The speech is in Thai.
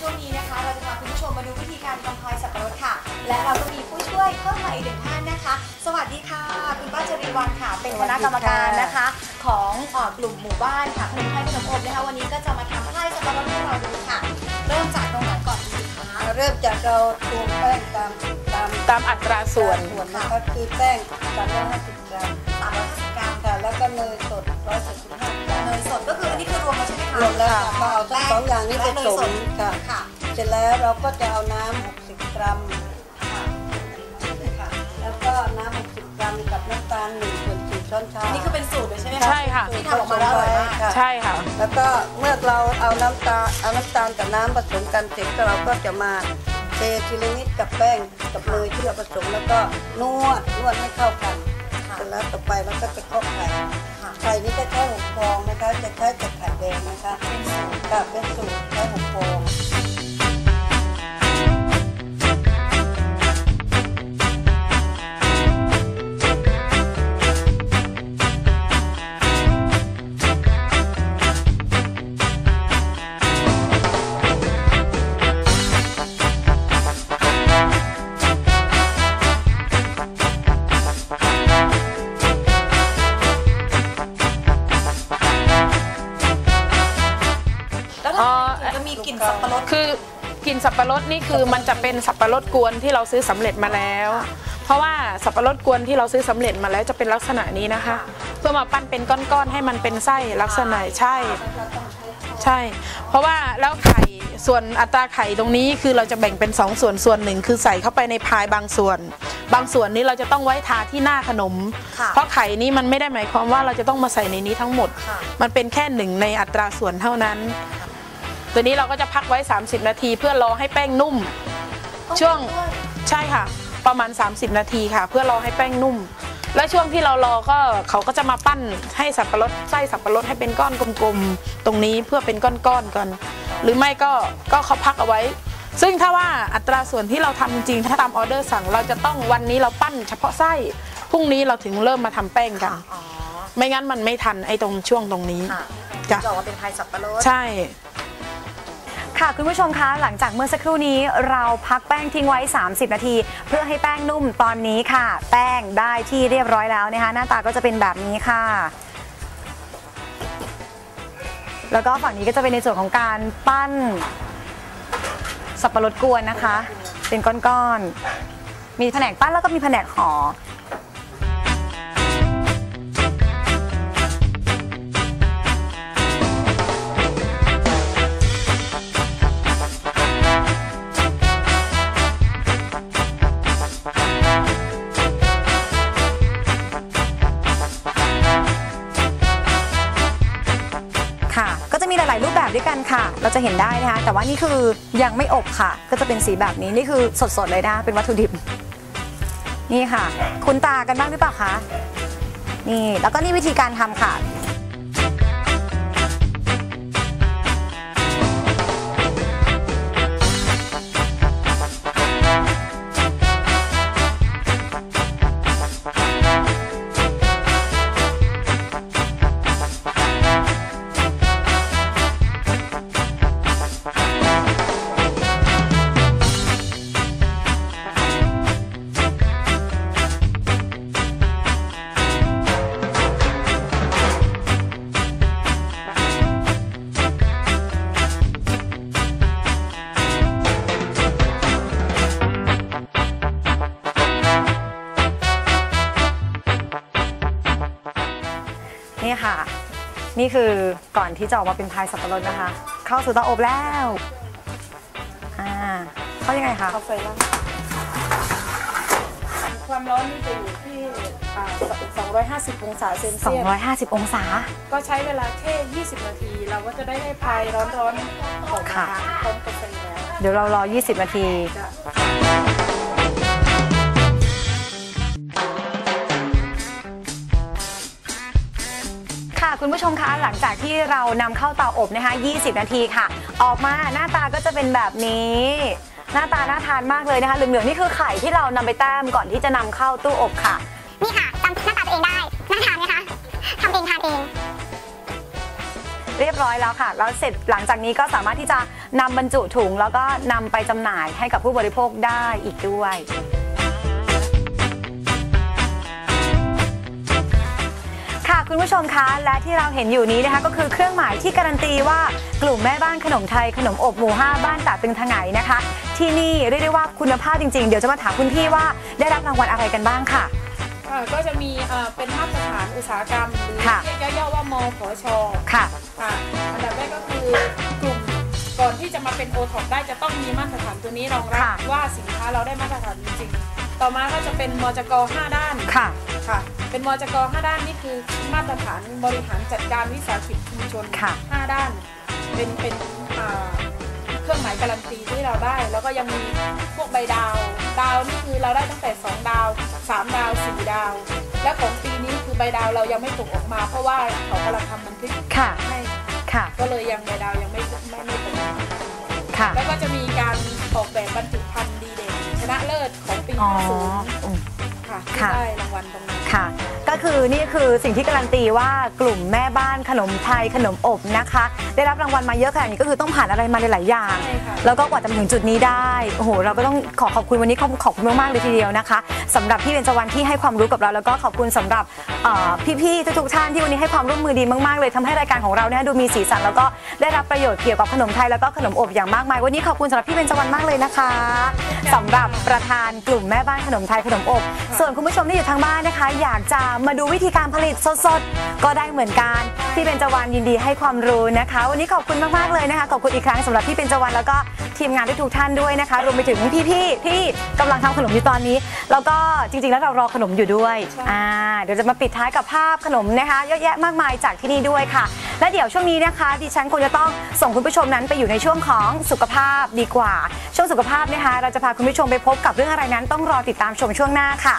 ช่วงนี้นะคะเราจะพาคุณผู้ชมมาดูวิธีการทำพายสับปะรดค่ะ และเราก็มีผู้ช่วยเพิ่มมาอีกหนึ่งท่านนะคะ สวัสดีค่ะ คุณป้าจรีวันค่ะ เป็นคณะกรรมการนะคะ ของเอ่อกลุ่มหมู่บ้านค่ะขนมไทยขนมอบนะคะวันนี้ก็จะมาทำพายสับปะรดให้เราดูค่ะ เริ่มจากตรงไหนก่อนดีคะ เริ่มจากเราตวงแป้งตามตามตามอัตราส่วนส่วนนะคะคือแป้ง350กรัม350กรัมค่ะแล้วก็เนยสด175กรัมเนยสดก็ คืออันนี้คือรวมมาใช่ไหมคะรวมแล้วค่ะก็เอาทั้งสองอย่างนี้ผและเนสยมสดค่ะ ค่ะ เสร็จแล้วเราก็จะเอาน้ำ60 กรัมค่ะค่ะแล้วก็น้ำ60 กรัมกับน้ำตาล1ส่วน4ช้อนชาอันนี้คือเป็นสูตรเลยใช่ไหมคะ ใช่ค่ะ ที่ทำออกมาแล้วอร่อยมากค่ะใช่ค่ะ แล้วก็เมื่อเราเอาน้ำตาลเอาน้ำตาลกับน้ำผสมกันเสร็จก็เราก็จะมาเททีละนิดกับแป้งกับเนยที่เราผสมแล้วก็นวดนวดให้เข้ากันค่ะเสร็จแล้วต่อไปเราก็จะเคาะไข่ ค่ะ ไข่นี้จะใช้หกฟองนะคะ จะใช้แต่ไข่แดงนะคะเป็นสูตรค่ะเป็นสูตรใช้หก ฟองแล้ สับปะรด คือกลิ่นสับปะรดนี่คือมันจะเป็นสับปะรดกวนที่เราซื้อสำเร็จมาแล้ว เพราะว่าสับปะรดกวนที่เราซื้อสำเร็จมาแล้วจะเป็นลักษณะนี้นะคะ เพื่อมาปั้นเป็นก้อนๆให้มันเป็นไส้ลักษณะใช่ ใช่ เพราะว่าแล้วไข่ส่วนอัตราไข่ตรงนี้คือเราจะแบ่งเป็น 2 ส่วนส่วนหนึ่งคือใส่เข้าไปในพายบางส่วน บางส่วนนี้เราจะต้องไว้ทาที่หน้าขนมค่ะเพราะไข่นี้มันไม่ได้หมายความว่าเราจะต้องมาใส่ในนี้ทั้งหมดค่ะมันเป็นแค่หนึ่งในอัตราส่วนเท่านั้น ตัวนี้เราก็จะพักไว้ 30 นาที เพื่อรอให้แป้งนุ่ม ช่วงใช่ค่ะ ประมาณ 30 นาทีค่ะ เพื่อรอให้แป้งนุ่ม และช่วงที่เรารอก็เขาก็จะมาปั้นให้สับปะรดไส้สับปะรดให้เป็นก้อนกลมๆตรงนี้เพื่อเป็นก้อนๆกันหรือไม่ก็ก็เขาพักเอาไว้ ซึ่งถ้าว่าอัตราส่วนที่เราทำจริงๆถ้าตามออเดอร์สั่งเราจะต้องวันนี้เราปั้นเฉพาะไส้พรุ่งนี้เราถึงเริ่มมาทำแป้งกันอ๋อไม่งั้นมันไม่ทันไอ้ตรงช่วงตรงนี้ค่ะจ้ะจะออกมาเป็นพายสับปะรดใช่ ค่ะคุณผู้ชมคะหลังจากเมื่อสักครู่นี้เราพักแป้งทิ้งไว้ 30 นาที เพื่อให้แป้งนุ่มตอนนี้ค่ะ แป้งได้ที่เรียบร้อยแล้วนะคะ หน้าตาก็จะเป็นแบบนี้ค่ะ แล้วก็ฝั่งนี้ก็จะเป็นในส่วนของการปั้น สับปะรดกวนนะคะ เป็นก้อนๆมีแผนกปั้นแล้วก็มีแผนกห่อ กันค่ะ เราจะเห็นได้นะคะ แต่ว่านี่คือยังไม่อบค่ะ ก็จะเป็นสีแบบนี้ นี่คือสดๆเลยนะ เป็นวัตถุดิบ นี่ค่ะ คุณตากันบ้างหรือเปล่าคะ นี่ แล้วก็นี่วิธีการทำค่ะ นี่ค่ะ นี่คือก่อนที่จะออกมาเป็นพายสับปะรดนะคะ เข้าสู่เตาอบแล้วอ่าเข้ายังไงคะเข้าไฟแล้วความร้อนนี่จะอยู่ที่อ่า250 องศาเซนเซียส250 องศา ก็ใช้เวลาแค่ 20 นาที เราก็จะได้ได้พายร้อนๆออกมาค่ะ พร้อมกาแฟแล้ว เดี๋ยวเรารอ 20 นาทีจะ ค่ะคุณผู้ชมคะหลังจากที่เรานำเข้าเตาอบนะคะ 20 นาทีค่ะ ออกมาหน้าตาก็จะเป็นแบบนี้ หน้าตาน่าทานมากเลยนะคะเหลืองๆนี่คือไข่ที่เรานำไปแต้มก่อนที่จะนำเข้าตู้อบค่ะ นี่ค่ะจำหน้าตาตัวเองได้น่าทานไหมคะทำเองทานเองเเรียบร้อยแล้วค่ะ แล้วเสร็จหลังจากนี้ก็สามารถที่จะนำบรรจุถุง แล้วก็นำไปจำหน่ายให้กับผู้บริโภคได้อีกด้วย ค่ะคุณผู้ชมคะและที่เราเห็นอยู่นี้นะคะก็คือเครื่องหมายที่การันตีว่ากลุ่มแม่บ้านขนมไทยขนมอบหมู่5บ้านตาตึงทางไหนนะคะ ที่นี่เรียกได้ว่าคุณภาพจริงๆ เดี๋ยวจะมาถามคุณพี่ว่าได้รับรางวัลอะไรกันบ้างค่ะ อ่าก็จะมีเอ่อเป็นมาตรฐานอุตสาหกรรมหรือค่ะ เรียกย่อๆว่ามพชค่ะ ค่ะอันดับแรกก็คือกลุ่มก่อนที่จะมาเป็นโอท็อปได้จะต้องมีมาตรฐานตัวนี้รองรับค่ะว่าสินค้าเราได้มาตรฐานจริงๆต่อมาก็จะเป็นมจก5ด้าน ค่ะ ค่ะ เป็นมจก5ด้านนี่คือมาตรฐานบริหารจัดการวิสาหกิจชุมชนค่ะ 5ด้าน เป็นเป็นอ่าเครื่องหมายการันตีที่เราได้ แล้วก็ยังมีพวกใบดาว ดาวนี่คือเราได้ตั้งแต่ 2 ดาว 3 ดาว 4 ดาว และของปีนี้คือใบดาวเรายังไม่ตกออกมา เพราะว่าเขากำลังทำบันทึกค่ะ ให้ค่ะ ก็เลยยังใบดาวยังไม่ไม่ไม่ตกออกมาค่ะ แล้วก็จะมีการออกแบบบรรจุภัณฑ์ดีเด่นชนะเลิศของปีอ๋อ50 อืม ค่ะที่ค่ะ ได้รางวัลตรงนี้ ค่ะ ก็คือนี่คือสิ่งที่การันตีว่ากลุ่มแม่บ้านขนมไทยขนมอบนะคะ ได้รับรางวัลมาเยอะขนาดนี้ก็คือต้องผ่านอะไรมาหลายๆอย่างใช่ค่ะแล้วก็กว่าจะมาถึงจุดนี้ได้โอ้โหเราก็ต้องขอขอบคุณวันนี้ขอบขอบคุณมากๆเลยทีเดียวนะคะสำหรับพี่เบญจวรรณที่ให้ความรู้กับเรา แล้วก็ขอบคุณสำหรับเอ่อพี่ๆทุกๆท่านที่วันนี้ให้ความร่วมมือดีมากๆเลยทำให้รายการของเราเนี่ยดูมีสีสันแล้วก็ได้รับประโยชน์เกี่ยวกับขนมไทยแล้วก็ขนมอบอย่างมากมาย วันนี้ขอบคุณสำหรับพี่เบญจวรรณมากเลยนะคะสำหรับประธานกลุ่มแม่บ้านขนมไทยขนมอบ ส่วนคุณผู้ชมที่อยู่ทางบ้านนะคะ อยากจะมาดูวิธีการผลิตสดๆ ก็ได้เหมือนกัน พี่เบญจวรรณยินดีให้ความรู้นะคะ วันนี้ขอบคุณมากๆเลยนะคะ ขอบคุณอีกครั้งสำหรับพี่เบญจวรรณแล้วก็ทีมงานทุกๆท่านด้วยนะคะ รวมไปถึงพี่ๆที่กำลังทำขนมอยู่ตอนนี้ แล้วก็จริงๆ แล้วเรารอขนมอยู่ด้วยใช่อ่าเดี๋ยวจะมาปิดท้ายกับภาพขนมนะคะเยอะแยะมากมายจากที่นี่ด้วยค่ะ และเดี๋ยวช่วงนี้นะคะ ดิฉันคงจะต้องส่งคุณผู้ชมนั้นไปอยู่ในช่วงของสุขภาพดีกว่า ช่วงสุขภาพนะคะ เราจะพาคุณผู้ชมไปพบกับเรื่องอะไรนั้นต้องรอติดตามชมช่วงหน้าค่ะ